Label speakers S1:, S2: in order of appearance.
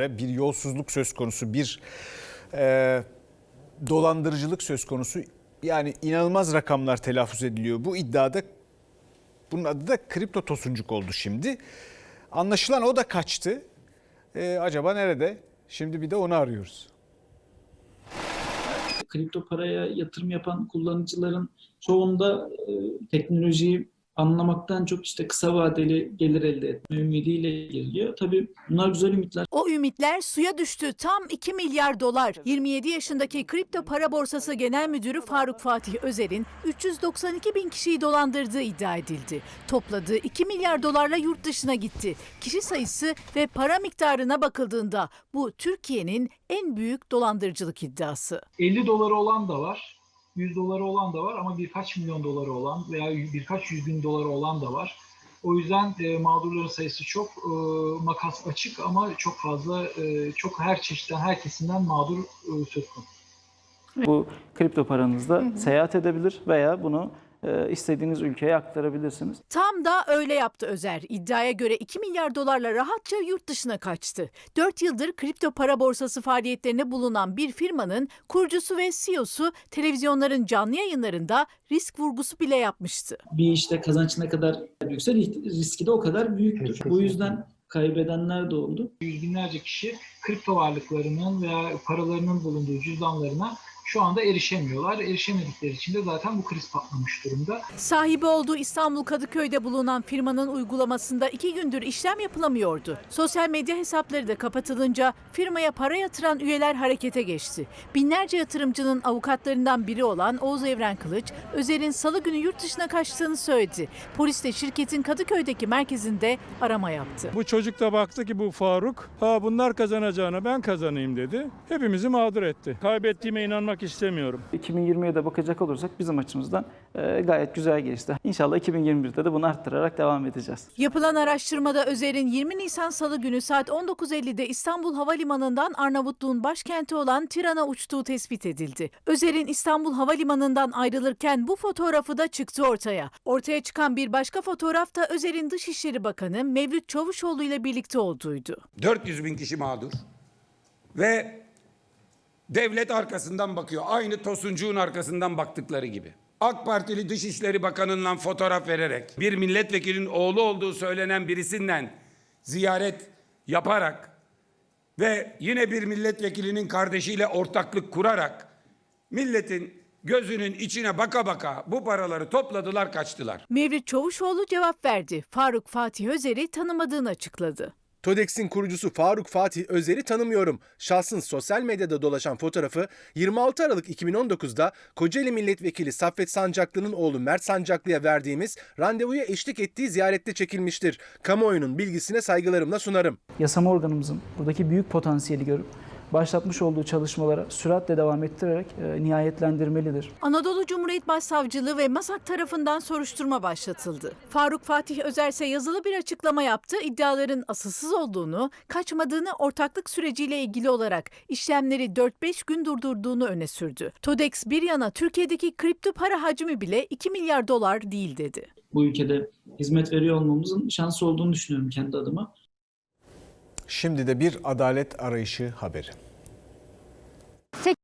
S1: bir yolsuzluk söz konusu, bir e, dolandırıcılık söz konusu. Yani inanılmaz rakamlar telaffuz ediliyor. Bu iddiada bunun adı da kripto tosuncuk oldu şimdi. Anlaşılan o da kaçtı. E, acaba nerede? Şimdi bir de onu arıyoruz.
S2: kripto paraya yatırım yapan kullanıcıların çoğunda e, teknolojiyi anlamaktan çok işte kısa vadeli gelir elde etme ümidiyle geliyor. Tabii bunlar güzel ümitler.
S3: O ümitler suya düştü. Tam 2 milyar dolar. 27 yaşındaki kripto para borsası genel müdürü Faruk Fatih Özer'in 392 bin kişiyi dolandırdığı iddia edildi. Topladığı 2 milyar dolarla yurt dışına gitti. Kişi sayısı ve para miktarına bakıldığında bu Türkiye'nin en büyük dolandırıcılık iddiası.
S4: 50 doları olan da var, 100 doları olan da var ama birkaç milyon doları olan veya birkaç yüz bin doları olan da var. O yüzden e, mağdurların sayısı çok, e, makas açık ama çok fazla, e, çok her çeşitten, her kesimden mağdur e, söz konusu.
S5: Bu kripto paranızda seyahat edebilir veya bunu istediğiniz ülkeye aktarabilirsiniz.
S3: Tam da öyle yaptı Özer. İddiaya göre 2 milyar dolarla rahatça yurt dışına kaçtı. 4 yıldır kripto para borsası faaliyetlerine bulunan bir firmanın kurucusu ve CEO'su televizyonların canlı yayınlarında risk vurgusu bile yapmıştı.
S2: Bir işte kazanç ne kadar büyükse riski de o kadar büyüktür. Bu yüzden kaybedenler de oldu.
S4: Yüz binlerce kişi kripto varlıklarının veya paralarının bulunduğu cüzdanlarına şu anda erişemiyorlar. Erişemedikleri için de zaten bu kriz patlamış durumda.
S3: Sahibi olduğu İstanbul Kadıköy'de bulunan firmanın uygulamasında iki gündür işlem yapılamıyordu. Sosyal medya hesapları da kapatılınca firmaya para yatıran üyeler harekete geçti. Binlerce yatırımcının avukatlarından biri olan Oğuz Evren Kılıç, Özer'in salı günü yurt dışına kaçtığını söyledi. Polis de şirketin Kadıköy'deki merkezinde arama yaptı.
S6: Bu çocuk da baktı ki bu Faruk, ha bunlar kazanacağına ben kazanayım dedi. Hepimizi mağdur etti. Kaybettiğime inanmak istemiyorum.
S5: 2020'ye de bakacak olursak bizim açımızdan e, gayet güzel geçti. İnşallah 2021'de de bunu arttırarak devam edeceğiz.
S3: Yapılan araştırmada Özer'in 20 Nisan Salı günü saat 19.50'de İstanbul Havalimanı'ndan Arnavutluğun başkenti olan Tiran'a uçtuğu tespit edildi. Özer'in İstanbul Havalimanı'ndan ayrılırken bu fotoğrafı da çıktı ortaya. Ortaya çıkan bir başka fotoğraf da Özer'in Dışişleri Bakanı Mevlüt Çavuşoğlu ile birlikte olduğuydu.
S7: 400 bin kişi mağdur. Ve devlet arkasından bakıyor. Aynı Tosuncuğun arkasından baktıkları gibi. AK Partili Dışişleri Bakanı'ndan fotoğraf vererek bir milletvekilinin oğlu olduğu söylenen birisinden ziyaret yaparak ve yine bir milletvekilinin kardeşiyle ortaklık kurarak milletin gözünün içine baka baka bu paraları topladılar kaçtılar.
S3: Mevlüt Çavuşoğlu cevap verdi. Faruk Fatih Özer'i tanımadığını açıkladı.
S8: TODEX'in kurucusu Faruk Fatih Özer'i tanımıyorum. Şahsın sosyal medyada dolaşan fotoğrafı 26 Aralık 2019'da Kocaeli Milletvekili Saffet Sancaklı'nın oğlu Mert Sancaklı'ya verdiğimiz randevuya eşlik ettiği ziyarette çekilmiştir. Kamuoyunun bilgisine saygılarımla sunarım.
S5: Yasama organımızın buradaki büyük potansiyeli görüp başlatmış olduğu çalışmalara süratle devam ettirerek e, nihayetlendirmelidir.
S3: Anadolu Cumhuriyet Başsavcılığı ve MASAK tarafından soruşturma başlatıldı. Faruk Fatih Özer ise yazılı bir açıklama yaptı. İddiaların asılsız olduğunu, kaçmadığını ortaklık süreciyle ilgili olarak işlemleri 4-5 gün durdurduğunu öne sürdü. TODEX bir yana Türkiye'deki kripto para hacmi bile 2 milyar dolar değil dedi.
S2: Bu ülkede hizmet veriyor olmamızın şansı olduğunu düşünüyorum kendi adıma.
S1: Şimdi de bir adalet arayışı haberi.